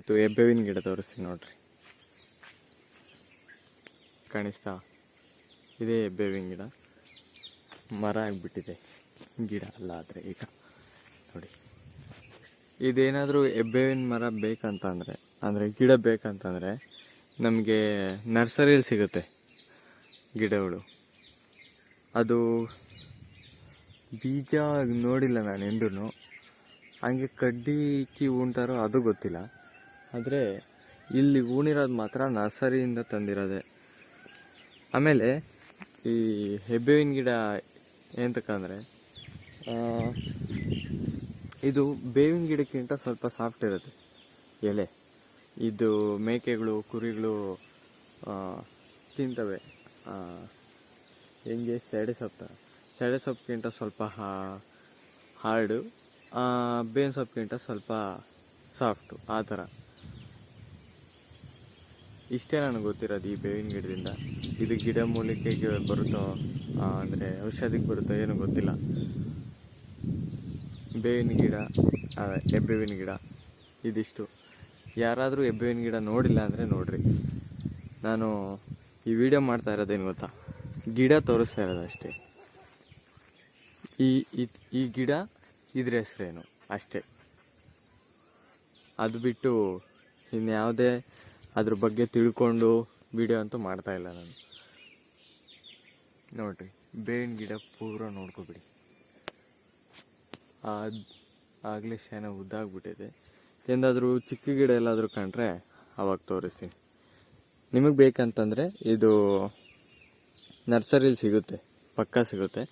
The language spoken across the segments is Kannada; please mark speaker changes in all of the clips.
Speaker 1: ಇವತ್ತು ಎಬ್ಬೆವಿನ ಗಿಡ ತೋರಿಸ್ತೀನಿ ನೋಡ್ರಿ. ಕಾಣಿಸ್ತಾ? ಇದೇ ಎಬ್ಬೆವಿನ ಗಿಡ. ಮರ ಆಗಿಬಿಟ್ಟಿದೆ. ಗಿಡ ಅಲ್ಲ ಆದರೆ ಈಗ. ನೋಡಿ. ಇದೇನಾದರೂ ಎಬ್ಬೆವಿನ ಮರ ಬೇಕಂತಂದರೆ, ಅಂದರೆ ಗಿಡ ಬೇಕಂತಂದರೆ ನಮಗೆ ನರ್ಸರಿಯಲ್ಲಿ ಸಿಗುತ್ತೆ ಗಿಡಗಳು. ಅದು ಬೀಜ ನೋಡಿಲ್ಲ ನಾನು ಎಂದೂ ಹಂಗೆ ಕಡ್ಡಿ ಕಿ ಉಂಟಾರೋ ಅದು ಗೊತ್ತಿಲ್ಲ. ಆದರೆ ಇಲ್ಲಿ ಹೂಣಿರೋದು ಮಾತ್ರ ನರ್ಸರಿಯಿಂದ ತಂದಿರೋದೆ. ಆಮೇಲೆ ಈ ಹೆಬ್ಬೇವಿನ ಗಿಡ ಎಂತಕ್ಕಂದರೆ ಇದು ಬೇವಿನ ಗಿಡಕ್ಕಿಂತ ಸ್ವಲ್ಪ ಸಾಫ್ಟ್ ಇರುತ್ತೆ. ಎಲೆ, ಇದು ಮೇಕೆಗಳು, ಕುರಿಗಳು ತಿಂತವೆ. ಹೆಂಗೆ ಸೆಡೆ ಸೊಪ್ಪು, ಸೆಡೆ ಸೊಪ್ಪಿಗಿಂತ ಸ್ವಲ್ಪ ಹಾರ್ಡು ಬೇವಿನ ಸೊಪ್ಪಿಗಿಂತ ಸ್ವಲ್ಪ ಸಾಫ್ಟು ಆ ಥರ ಇಷ್ಟೇ ನನಗೆ ಗೊತ್ತಿರೋದು ಈ ಬೇವಿನ ಗಿಡದಿಂದ. ಇದು ಗಿಡ ಮೂಲಿಕೆಗೆ ಬರುತ್ತೋ ಅಂದರೆ ಔಷಧಿಗೆ ಬರುತ್ತೋ ಏನೂ ಗೊತ್ತಿಲ್ಲ. ಬೇವಿನ ಗಿಡ ಎಬ್ಬೇವಿನ ಗಿಡ, ಇದಿಷ್ಟು. ಯಾರಾದರೂ ಎಬ್ಬೇವಿನ ಗಿಡ ನೋಡಿಲ್ಲ ಅಂದರೆ ನೋಡ್ರಿ. ನಾನು ಈ ವಿಡಿಯೋ ಮಾಡ್ತಾ ಇರೋದೇನು ಗೊತ್ತಾ? ಗಿಡ ತೋರಿಸ್ತಾ ಇರೋದು ಅಷ್ಟೇ. ಈ ಈ ಗಿಡ ಇದ್ರ ಹೆಸರೇನು? ಅಷ್ಟೇ. ಅದು ಬಿಟ್ಟು ಇನ್ಯಾವುದೇ ಅದ್ರ ಬಗ್ಗೆ ತಿಳ್ಕೊಂಡು ವಿಡಿಯೋ ಅಂತೂ ಮಾಡ್ತಾ ಇಲ್ಲ ನಾನು. ನೋಡ್ರಿ, ಬೇವಿನ ಗಿಡ ಪೂರ ನೋಡ್ಕೊಬಿಡಿ. ಅದು ಆಗಲೇ ಶಾನ ಉದ್ದಾಗ್ಬಿಟ್ಟಿದೆ. ಎಂದಾದರೂ ಚಿಕ್ಕ ಗಿಡ ಎಲ್ಲಾದರೂ ಕಂಡ್ರೆ ಅವಾಗ ತೋರಿಸ್ತೀನಿ. ನಿಮಗೆ ಬೇಕಂತಂದರೆ ಇದು ನರ್ಸರಿಲಿ ಸಿಗುತ್ತೆ, ಪಕ್ಕ ಸಿಗುತ್ತೆ.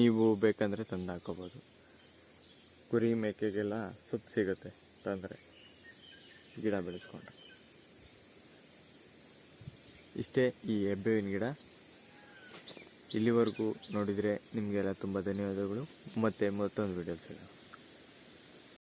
Speaker 1: ನೀವು ಬೇಕಂದರೆ ತಂದು ಹಾಕೋಬೋದು. ಕುರಿ ಮೇಕೆಗೆಲ್ಲ ಸೊಪ್ಪು ಸಿಗುತ್ತೆ ತಂದರೆ. ಗಿಡ ಬೆಳೆಸ್ಕೊಂಡ್ರೆ. ಇಷ್ಟೇ ಈ ಹೆಬ್ಬೇವಿನ ಗಿಡ. ಇಲ್ಲಿವರೆಗೂ ನೋಡಿದರೆ ನಿಮಗೆಲ್ಲ ತುಂಬ ಧನ್ಯವಾದಗಳು. ಮತ್ತೆ ಮತ್ತೊಂದು ವಿಡಿಯೋ ಸಿಗೋಣ.